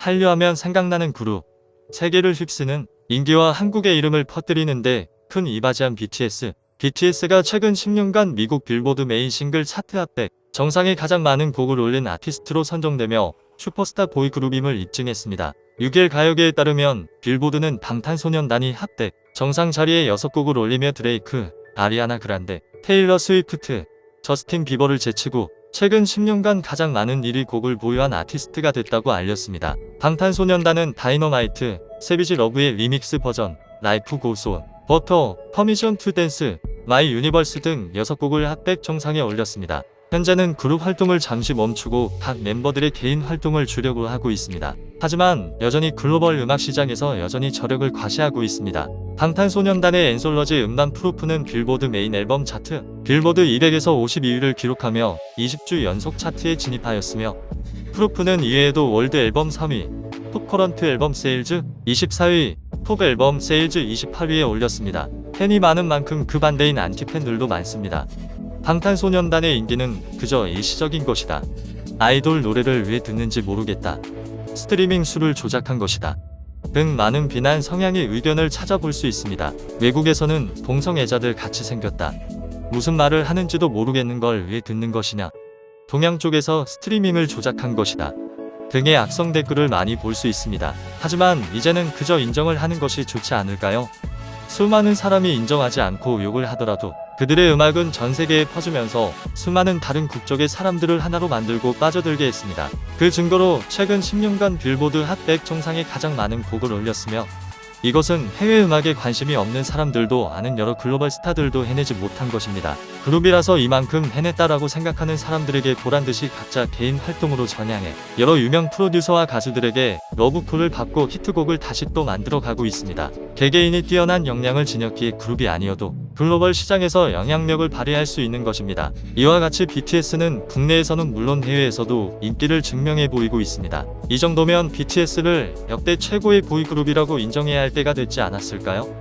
한류하면 생각나는 그룹. 세계를 휩쓰는 인기와 한국의 이름을 퍼뜨리는데 큰 이바지한 BTS. BTS가 최근 10년간 미국 빌보드 메인 싱글 차트 핫백 정상에 가장 많은 곡을 올린 아티스트로 선정되며 슈퍼스타 보이그룹임을 입증했습니다. 6일 가요계에 따르면 빌보드는 방탄소년단이 핫백 정상 자리에 6곡을 올리며 드레이크, 아리아나 그란데, 테일러 스위프트, 저스틴 비버를 제치고 최근 10년간 가장 많은 1위 곡을 보유한 아티스트가 됐다고 알렸습니다. 방탄소년단은 다이너마이트, 세비지 러브의 리믹스 버전, 라이프 고소원, 버터, 퍼미션 투 댄스, 마이 유니버스 등 6곡을 핫백 정상에 올렸습니다. 현재는 그룹 활동을 잠시 멈추고 각 멤버들의 개인 활동을 주려고 하고 있습니다. 하지만 여전히 글로벌 음악 시장에서 여전히 저력을 과시하고 있습니다. 방탄소년단의 앤솔러지 음반 프루프는 빌보드 메인 앨범 차트, 빌보드 200에서 52위를 기록하며 20주 연속 차트에 진입하였으며 프루프는 이외에도 월드 앨범 3위, 톱 커런트 앨범 세일즈 24위, 톱 앨범 세일즈 28위에 올렸습니다. 팬이 많은 만큼 그 반대인 안티팬들도 많습니다. 방탄소년단의 인기는 그저 일시적인 것이다. 아이돌 노래를 왜 듣는지 모르겠다. 스트리밍 수를 조작한 것이다. 등 많은 비난 성향의 의견을 찾아볼 수 있습니다. 외국에서는 동성애자들 같이 생겼다. 무슨 말을 하는지도 모르겠는 걸 왜 듣는 것이냐. 동양 쪽에서 스트리밍을 조작한 것이다. 등의 악성 댓글을 많이 볼 수 있습니다. 하지만 이제는 그저 인정을 하는 것이 좋지 않을까요? 수많은 사람이 인정하지 않고 욕을 하더라도 그들의 음악은 전 세계에 퍼지면서 수많은 다른 국적의 사람들을 하나로 만들고 빠져들게 했습니다. 그 증거로 최근 10년간 빌보드 핫100 정상에 가장 많은 곡을 올렸으며 이것은 해외 음악에 관심이 없는 사람들도 아는 여러 글로벌 스타들도 해내지 못한 것입니다. 그룹이라서 이만큼 해냈다라고 생각하는 사람들에게 보란듯이 각자 개인 활동으로 전향해 여러 유명 프로듀서와 가수들에게 러브콜을 받고 히트곡을 다시 또 만들어가고 있습니다. 개개인이 뛰어난 역량을 지녔기에 그룹이 아니어도 글로벌 시장에서 영향력을 발휘할 수 있는 것입니다. 이와 같이 BTS는 국내에서는 물론 해외에서도 인기를 증명해 보이고 있습니다. 이 정도면 BTS를 역대 최고의 보이그룹이라고 인정해야 할 때가 됐지 않았을까요?